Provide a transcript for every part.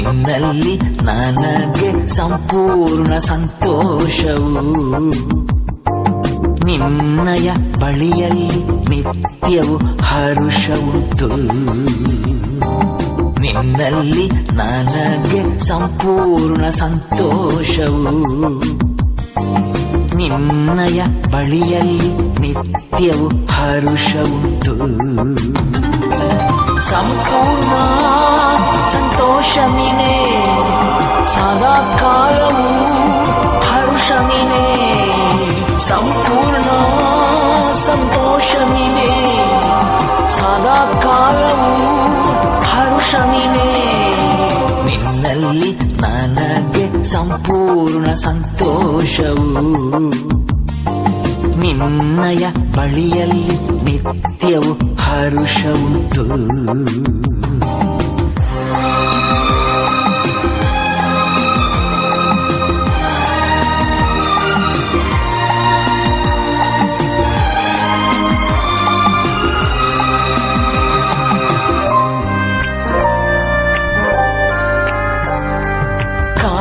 ನಿನ್ನಲ್ಲಿ ನನಗೆ ಸಂಪೂರ್ಣ ಸಂತೋಷವು ನಿನ್ನಯ ಬಳಿಯಲ್ಲಿ ನಿತ್ಯವು ಹರುಷ ಉಂಟು ನಿನ್ನಲ್ಲಿ ನನಗೆ ಸಂಪೂರ್ಣ ಸಂತೋಷವು ನಿನ್ನಯ ಬಳಿಯಲ್ಲಿ ನಿತ್ಯವು ಹರುಷ ಉಂಟು ಸಂಪೂರ್ಣ ಸಂತೋಷ ನೀನೇ ಸದಾ ಕಾಲವು ಹರುಷ ನೀನೇ ಸಂಪೂರ್ಣ ಸಂತೋಷ ನೀನೇ ಸದಾ ಕಾಲವು ಹರುಷ ನೀನೇ ನಿನ್ನಲ್ಲಿ ನನಗೆ ಸಂಪೂರ್ಣ ಸಂತೋಷವು ನಿನ್ನಯ ಬಳಿಯಲ್ಲಿ ನಿತ್ಯವು ಹರುಷ ಉಂಟು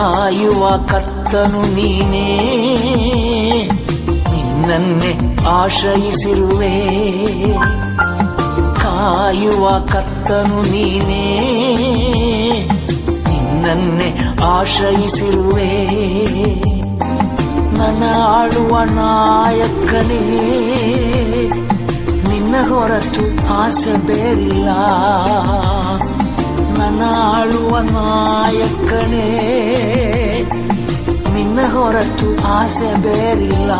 ಕಾಯುವ ಕತ್ತನು ನೀನೇ. ನಿನ್ನನ್ನೇ ಆಶ್ರಯಿಸಿರುವೆ. ಕಾಯುವ ಕತ್ತನು ನೀನೇ. ನಿನ್ನನ್ನೇ ಆಶ್ರಯಿಸಿರುವೆ. ನನ್ನ ಆಳುವ ನಾಯಕನೇ. ನಿನ್ನ ಹೊರತು ಆಸೆ ಬೇರಿಲ್ಲ. ನನ್ನ ಆಳುವ ನಾಯಕನೇ. ಹೊರತು ಆಸೆ ಬೇರಿಲ್ಲ.